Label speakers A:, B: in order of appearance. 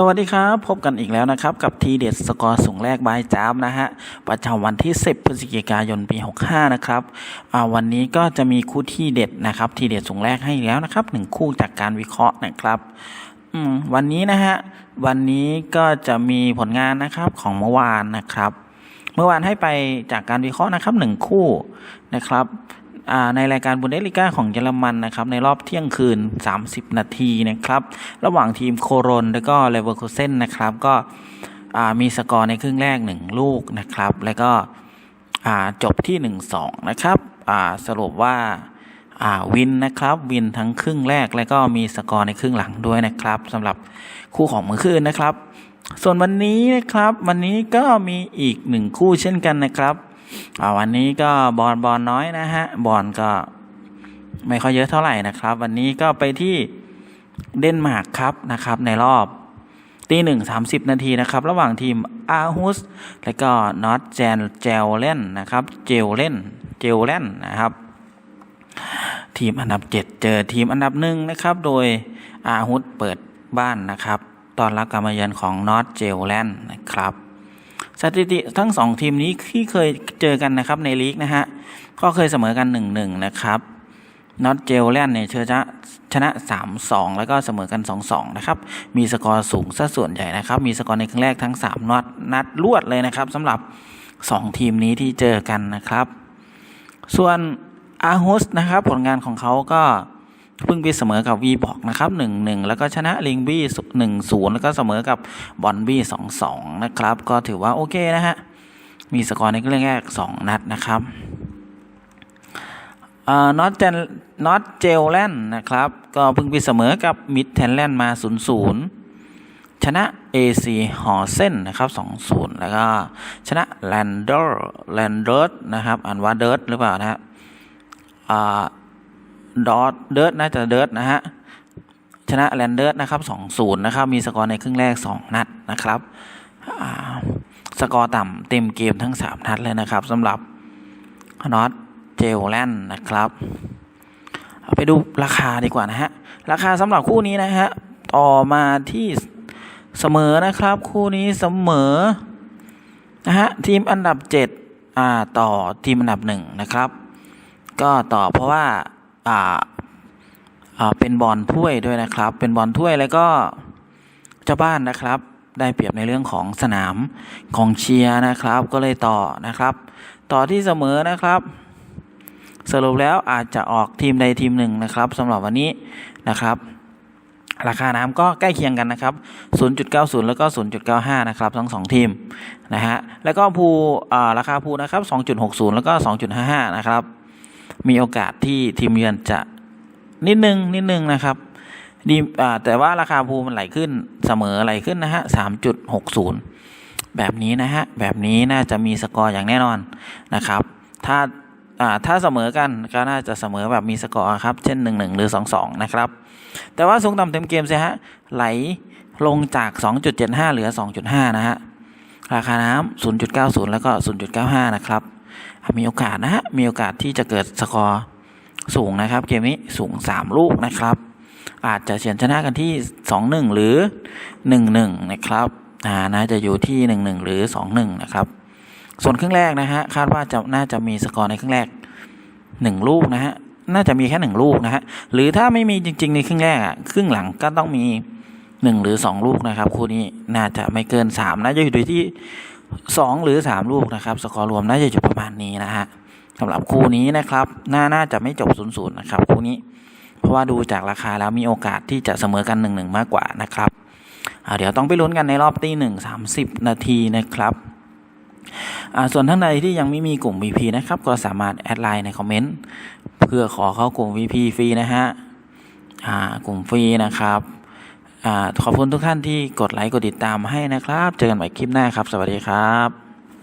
A: สวัสดีครับ พบกันอีกแล้วนะครับ กับทีเด็ดสกอร์สูงแรกบายจ้าบนะฮะ ประจำวันที่ 10 พฤศจิกายนปี 65 นะครับวันนี้ก็จะมีคู่ที่เด็ดนะครับ ทีเด็ดสูงแรกให้แล้วนะครับหนึ่งคู่จากการวิเคราะห์นะครับวันนี้นะฮะ วันนี้ก็จะมีผลงานนะครับของเมื่อวานนะครับ เมื่อวานให้ไปจากการวิเคราะห์นะครับหนึ่งคู่นะครับ ในรายการบุนเดสลิก้าของเยอรมันนะครับในรอบเที่ยงคืน 30 นาทีนะครับระหว่างทีมโคโรนและก็เลเวอร์คูเซนนะครับก็มีสกอร์ในครึ่งแรก 1 ลูกนะครับ แล้วก็จบที่ 1-2 นะครับสรุปว่าวินนะครับวินทั้งครึ่งแรก แล้วก็มีสกอร์ในครึ่งหลังด้วยนะครับสำหรับคู่ของเมื่อคืนนะครับ ส่วนวันนี้นะครับ วันนี้ก็มีอีกหนึ่งคู่เช่นกันนะครับ อ่าวันนี้ก็บอลบอลน้อยนะฮะ บอลก็ไม่ค่อยเยอะเท่าไหร่นะครับ วันนี้ก็ไปที่เดนมาร์กครับนะครับ ในรอบตีหนึ่งสามสิบนาทีนะครับ ระหว่างทีมอาฮุสและก็นอตแจนเจลเล่นนะครับ เจลเล่นเจลเล่นนะครับ ทีมอันดับ7เจอทีมอันดับหนึ่งนะครับ โดยอาฮุสเปิดบ้านนะครับตอนรับการมาเยือนของนอตเจลแลนด์นะครับ สถิติทั้งสองทีมนี้ที่เคยเจอกันนะครับในลีกนะฮะก็เคยเสมอกัน 1-1 นะครับน็อตเจลแลนเนี่ยเชอชนะชนะ 3-2 แล้วก็เสมอกัน 2-2 นะครับ มีสกอร์สูงซะส่วนใหญ่นะครับ มีสกอร์ในครั้งแรกทั้ง 3 นัดนัดรวดเลยนะครับสำหรับ 2 ทีมนี้ที่เจอกันนะครับ ส่วนอาฮุสนะครับ ผลงานของเขาก็ เพิ่งไปเสมอกับวีบอกนะครับหนึ่งหนึ่งแล้วก็ชนะลิงบี้หนึ่งศูนย์แล้วก็เสมอกับบอนบี้สองสองนะครับ ก็ถือว่าโอเคนะฮะมีสกอร์ในเรื่องแรกสองนัดนะครับน็อตเจนน็อตเจลแลนนะครับ ก็เพิ่งไปเสมอกับมิดแทนแลนมาศูนย์ศูนย์ชนะ AC หอเส้นนะครับ2-0 แล้วก็ชนะ l a n d e r l a n d e r นะครับอ่านว่าเดิร์ดหรือเปล่านะฮะอ่า ดอทเดิร์ดน่าจะเดิร์ดนะฮะชนะแลนเดอร์นะครับ2-0นะครับมีสกอร์ในครึ่งแรก 2 นัดนะครับสกอร์ต่ำเต็มเกมทั้ง 3 นัดเลยนะครับสำหรับนอตเจลแลนด์นะครับไปดูราคาดีกว่านะฮะราคาสำหรับคู่นี้นะฮะต่อมาที่เสมอนะครับ คู่นี้เสมอนะฮะทีมอันดับ7อ่าต่อทีมอันดับ1นะครับ ก็ต่อเพราะว่า อ่าอ่าเป็นบอลถ้วยด้วยนะครับ เป็นบอลถ้วยแล้วก็เจ้าบ้านนะครับ ได้เปรียบในเรื่องของสนามของเชียร์นะครับ ก็เลยต่อนะครับ ต่อที่เสมอนะครับสรุปแล้วอาจจะออกทีมใดทีมหนึ่งนะครับสำหรับวันนี้นะครับ ราคาน้ำก็ใกล้เคียงกันนะครับ 0.90 แล้วก็ 0.95 นะครับ ทั้งสองทีมนะฮะแล้วก็ภูราคาภูนะครับ 2.60 แล้วก็ 2.55 นะครับ มีโอกาสที่ทีมเยือนจะนิดนึงนิดนึงนะครับดีแต่ว่าราคาภูมันไหลขึ้นเสมอไหลขึ้นนะฮะ3.60แบบนี้นะฮะ แบบนี้น่าจะมีสกอร์อย่างแน่นอนนะครับ ถ้าอ่าถ้าเสมอกันก็น่าจะเสมอแบบมีสกอร์ครับ เช่น 1-1 หรือ 2-2 นะครับ แต่ว่าสูงต่ำเต็มเกมสิฮะ ไหลลงจาก 2.75 เหลือ 2.5 นะฮะ ราคาน้ำ0.90 แล้วก็ 0.95 นะครับ มีโอกาสนะฮะมีโอกาสที่จะเกิดสกอร์สูงนะครับ เกมนี้สูง 3 ลูกนะครับ อาจจะเฉียนชนะกันที่ 2-1 หรือ 1-1 นะครับอ่าน่าจะอยู่ที่ 1-1 หรือ 2-1 นะครับ ส่วนครึ่งแรกนะฮะคาดว่าจะน่าจะมีสกอร์ในครึ่งแรก 1 ลูกนะฮะน่าจะมีแค่ 1 ลูกนะฮะหรือถ้าไม่มีจริง ๆ ในครึ่งแรกอะครึ่งหลังก็ต้องมี 1 หรือ 2 ลูกนะครับ คู่นี้น่าจะไม่เกิน 3น่าจะอยู่ที่ 2 หรือ 3 ลูกนะครับ สกอร์รวมน่าจะอยู่ประมาณนี้นะฮะสำหรับคู่นี้นะครับ น่าน่าจะไม่จบ0-0นย์นะครับ คู่นี้ เพราะว่าดูจากราคาแล้วมีโอกาสที่จะเสมอกัน1-1มากกว่านะครับเดี๋ยวต้องไปลุ้นกันในรอบตีหนึ่งสามสิบนาทีนะครับส่วนท่านใดที่ยังไม่มีกลุ่ม VP นะครับ ก็สามารถแอดไลน์ในคอมเมนต์เพื่อขอเข้ากลุ่ม VP ฟรีนะฮะกลุ่มฟรีนะครับ ขอบคุณทุกท่านที่กดไลค์กดติดตามให้นะครับ เจอกันใหม่คลิปหน้าครับ สวัสดีครับ